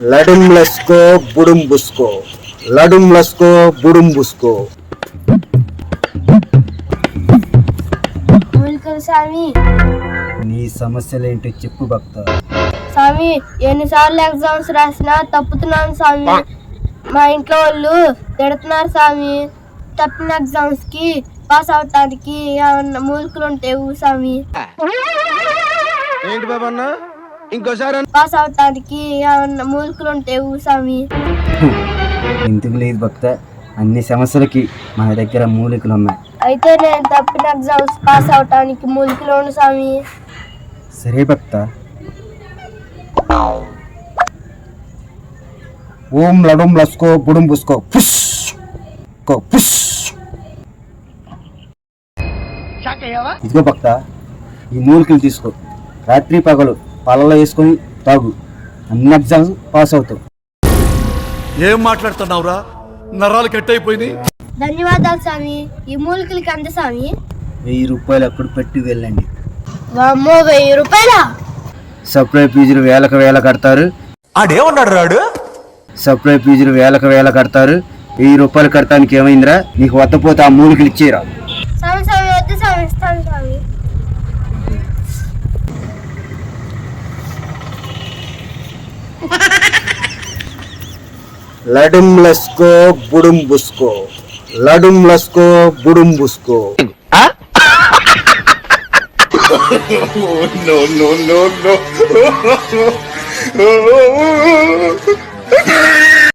లడుం లస్కో బుడుం బుస్కో. లడుం లస్కో బుడుం బుస్కో. స్వామి నీ సమస్యలేంటో చెప్పు భక్త. స్వామి ఎన్నిసార్లు ఎగ్జామ్స్ రాసినా తప్పుతున్నాను స్వామి మా ఇంట్లో వాళ్ళు తిడుతున్నారు స్వామి తప్పిన ఎగ్జామ్స్కి పాస్ అవటానికి ఏమన్నా మూలికలు ఉంటే స్వామి ఏంటి బాబా అన్న? ఇంకోసారి పాస్ అవటానికి మూలికలు ఉంటే స్వామి. ఎందుకు లేదు భక్త. అన్ని సమస్యలకి మన దగ్గర మూలికలు ఉన్నాయి అయితే నేను తప్పిన ఎగ్జామ్స్ పాస్ అవటానికి మూలికలు ఉండు స్వామి. సరే భక్త. ఓం లడుం లస్కో బుడుం బుస్కో. పుష్. కో పుష్. ఇదిగో భక్త ఈ మూలికలు తీసుకో. రాత్రి పగలు పాలలో వేసుకొని తాగు. అన్ని ఎగ్జామ్స్ పాస్ అవుతావు. ఏం మాట్లాడుతున్నావురా? నరాలు కట్ అయిపోయినాయి ధన్యవాదాలు స్వామి. ఈ మూలికలకి అంత స్వామి. వెయ్యి రూపాయలు అక్కడ పెట్టి వెళ్ళండి. వామ్మో వెయ్యి రూపాయలా? సప్లై ఫీజులు వేలకు వేల కడతారు. ఆడేమన్నాడు రాడు? సప్లై ఫీజులు వేలకు వేల కడతారు. వెయ్యి రూపాయలు కడతానికి ఏమైందిరా? నీకు వద్దపోతే ఆ మూలికలు ఇచ్చేరా స్వామి స్వామి వద్దు స్వామి. ఇస్తాను స్వామి లడుం లస్కో బుడుం బుస్కో లడుం లస్కో బుడుం బుస్కో